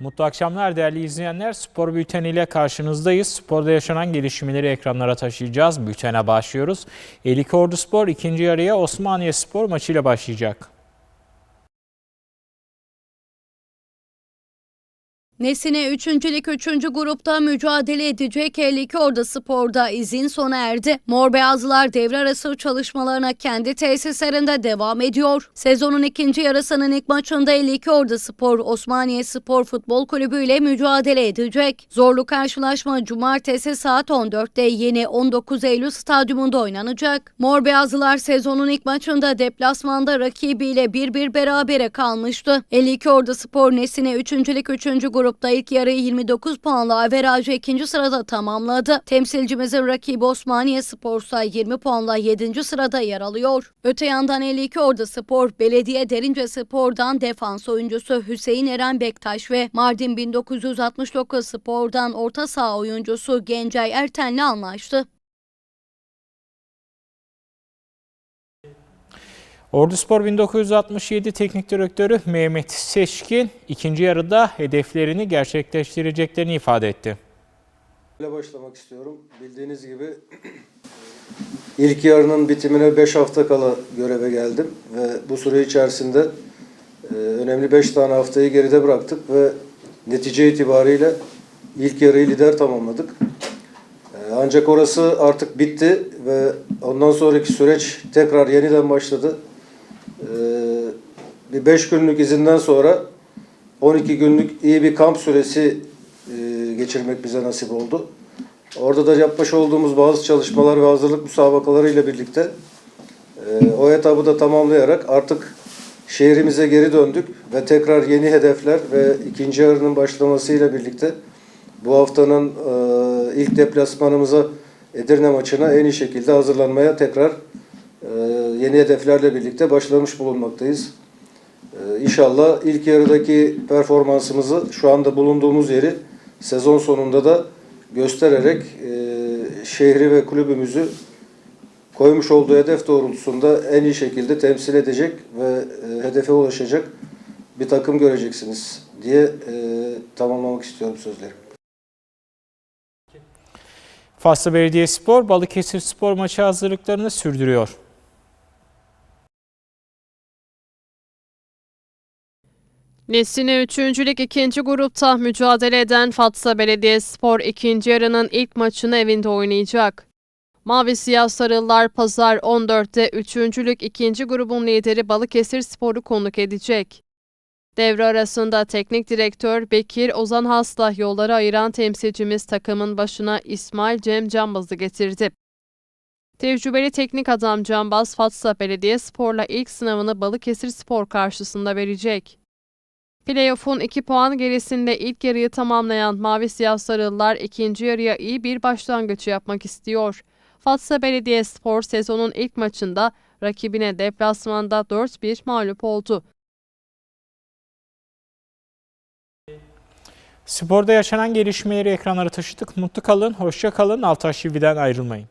Mutlu akşamlar değerli izleyenler. Spor bülteni ile karşınızdayız. Sporda yaşanan gelişmeleri ekranlara taşıyacağız. Bültene başlıyoruz. Elik Ordu Spor ikinci yarıya Osmaniye Spor maçıyla başlayacak. Nesine 3. Lig 3. grupta mücadele edecek 52 Ordu Spor'da izin sona erdi. Mor Beyazlılar devre arası çalışmalarına kendi tesislerinde devam ediyor. Sezonun ikinci yarısının ilk maçında 52 Ordu Spor Osmaniye Spor Futbol Kulübü ile mücadele edecek. Zorlu karşılaşma cumartesi saat 14'te yeni 19 Eylül stadyumunda oynanacak. Mor Beyazlılar sezonun ilk maçında deplasmanda rakibiyle 1-1 berabere kalmıştı. 52 Ordu Spor Nesine 3. Lig 3. grupta ilk yarıyı 29 puanla averajı ikinci sırada tamamladı. Temsilcimizin rakibi Osmaniye Spor ise 20 puanla 7. sırada yer alıyor. Öte yandan 52 Ordu Spor, Belediye Derince Spor'dan defans oyuncusu Hüseyin Eren Bektaş ve Mardin 1969 Spor'dan orta saha oyuncusu Gencay Erten'le anlaştı. Ordu Spor 1967 Teknik Direktörü Mehmet Seçkin ikinci yarıda hedeflerini gerçekleştireceklerini ifade etti. Öyle başlamak istiyorum. Bildiğiniz gibi ilk yarının bitimine 5 hafta kala göreve geldim ve bu süre içerisinde e, önemli 5 tane haftayı geride bıraktık ve netice itibariyle ilk yarıyı lider tamamladık. E, Ancak orası artık bitti ve ondan sonraki süreç tekrar yeniden başladı. E, Bir 5 günlük izinden sonra 12 günlük iyi bir kamp süresi e, geçirmek bize nasip oldu. Orada da yapmış olduğumuz bazı çalışmalar ve hazırlık müsabakaları ile birlikte e, o etabı da tamamlayarak artık şehrimize geri döndük ve tekrar yeni hedefler ve ikinci yarının başlamasıyla birlikte bu haftanın e, ilk deplasmanımıza Edirne maçına en iyi şekilde hazırlanmaya tekrar yeni hedeflerle birlikte başlamış bulunmaktayız. Ee, İnşallah ilk yarıdaki performansımızı şu anda bulunduğumuz yeri sezon sonunda da göstererek e, şehri ve kulübümüzü koymuş olduğu hedef doğrultusunda en iyi şekilde temsil edecek ve e, hedefe ulaşacak bir takım göreceksiniz diye e, tamamlamak istiyorum sözlerimi. Faslı Belediyespor Balıkesir Spor maçı hazırlıklarını sürdürüyor. Nesine 3. Lig 2. grupta mücadele eden Fatsa Belediyespor ikinci yarının ilk maçını evinde oynayacak. Mavi Siyah Sarılılar pazar 14'te 3. Lig 2. grubun lideri Balıkesir Spor'u konuk edecek. Devre arasında teknik direktör Bekir Ozan Has'la yolları ayıran temsilcimiz takımın başına İsmail Cem Cambaz'ı getirdi. Tecrübeli teknik adam Cambaz Fatsa Belediyespor'la ilk sınavını Balıkesir Spor karşısında verecek. Playoff'un 2 puan gerisinde ilk yarıyı tamamlayan Mavi Siyah Sarılılar ikinci yarıya iyi bir başlangıç yapmak istiyor. Fatsa Belediyespor sezonun ilk maçında rakibine deplasmanda 4-1 mağlup oldu. Sporda yaşanan gelişmeleri ekranlara taşıdık. Mutlu kalın, hoşça kalın. Altaş TV'den ayrılmayın.